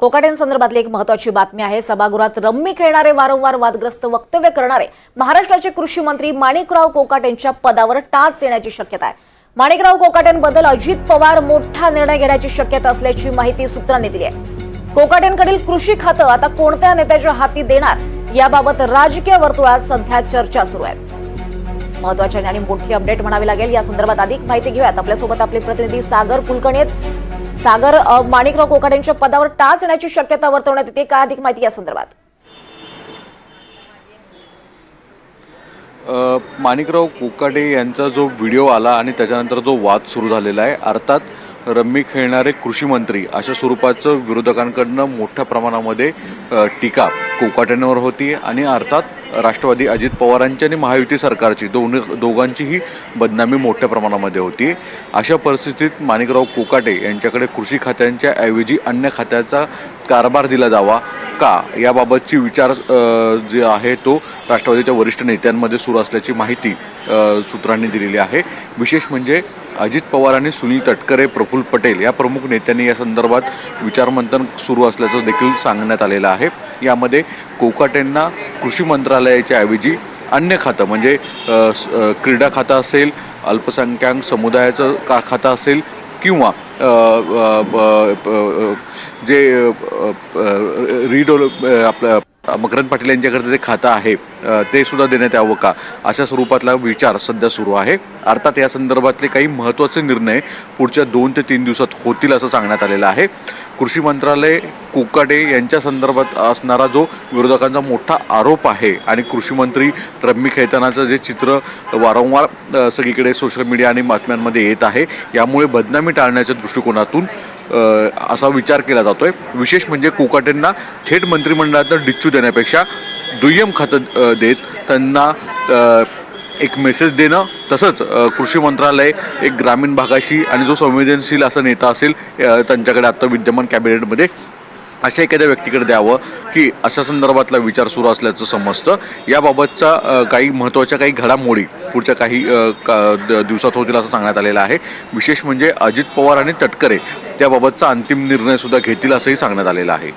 कोकाटेंसंदर्भातली एक महत्वाची बातमी आहे. सभागृहात रम्मी खेळणारे वारंवार वादग्रस्त वक्तव्य करणारे महाराष्ट्राचे कृषी मंत्री माणिकराव कोकाटेंच्या पदावर टाच येण्याची शक्यता आहे. माणिकराव कोकाटेंबद्दल अजित पवार मोठा निर्णय घेण्याची शक्यता असल्याची माहिती सूत्रांनी दिली आहे. कोकाटेंकडील कृषी खातं आता कोणत्या नेत्याच्या हाती देणार याबाबत राजकीय वर्तुळात सध्या चर्चा सुरू आहे. महत्वाची आणि मोठी अपडेट म्हणावी लागेल. या संदर्भात अधिक माहिती घेऊयात. आपल्यासोबत आपले प्रतिनिधी सागर कुलकर्णी आहेत सागर माणिकराव माणिकराव कोकाटेंच्या पदावर टाच येण्याची शक्यता वर्तवण्यात येते. काय अधिक माहिती या संदर्भात? माणिकराव कोकाटे यांचा जो व्हिडिओ आला आणि त्याच्यानंतर जो वाद सुरू झालेला आहे अर्थात रम्मी खेळणारे कृषी मंत्री अशा स्वरूपाचं विरोधकांकडनं मोठ्या प्रमाणामध्ये टीका कोकाट्यांवर होती आणि अर्थात राष्ट्रवादी अजित पवारांची आणि महायुती सरकारची दोन दोघांचीही बदनामी मोठ्या प्रमाणामध्ये होती अशा परिस्थितीत माणिकराव कोकाटे यांच्याकडे कृषी खात्यांच्या ऐवजी अन्य खात्याचा कारभार दिला जावा का? याबाबतची विचार जे आहे तो राष्ट्रवादीच्या वरिष्ठ नेत्यांमध्ये सुरू असल्याची माहिती सूत्रांनी दिलेली आहे. विशेष म्हणजे अजित पवार आणि सुनील तटकरे प्रफुल्ल पटेल या प्रमुख नेत्यांनी या संदर्भात विचारमंथन सुरू असल्याचं देखील सांगण्यात आलेलं आहे यामध्ये कोकाटेंना कृषी मंत्रालयाच्या ऐवजी अन्य खातं म्हणजे क्रीडा खातं असेल अल्पसंख्याक समुदायाचं का खातं असेल किंवा जे रिडोल आपलं मकरंद पाटील यांच्याकडचं जे खातं आहे ते सुद्धा देण्यात यावं का? अशा स्वरूपातला विचार सध्या सुरू आहे. अर्थात या संदर्भातले काही महत्त्वाचे निर्णय पुढच्या दोन ते तीन दिवसात होतील असं सांगण्यात आलेलं आहे. कृषी मंत्रालय कोकाटे यांच्या संदर्भात असणारा जो विरोधकांचा मोठा आरोप आहे आणि कृषीमंत्री रम्मी खेळतानाचं जे चित्र वारंवार सगळीकडे सोशल मीडिया आणि बातम्यांमध्ये येत आहे यामुळे बदनामी टाळण्याच्या दृष्टिकोनातून असा विचार केला जातोय. विशेष म्हणजे कोकाटेंना थेट मंत्रिमंडळातनं डिच्चू देण्यापेक्षा दुय्यम खातं देत त्यांना एक मेसेज देणं तसंच कृषी मंत्रालय एक ग्रामीण भागाशी आणि जो संवेदनशील असा नेता असेल त्यांच्याकडे आत्ता विद्यमान कॅबिनेटमध्ये अशा एखाद्या व्यक्तीकडे द्यावं की अशा संदर्भातला विचार सुरू असल्याचं समजतं. याबाबतचा काही महत्त्वाच्या काही घडामोडी पुढच्या काही का- द- दिवसात होतील असं सांगण्यात आलेलं आहे. विशेष म्हणजे अजित पवार आणि तटकरे त्याबाबतचा अंतिम निर्णय सुद्धा घेतील असंही सांगण्यात आलेलं आहे.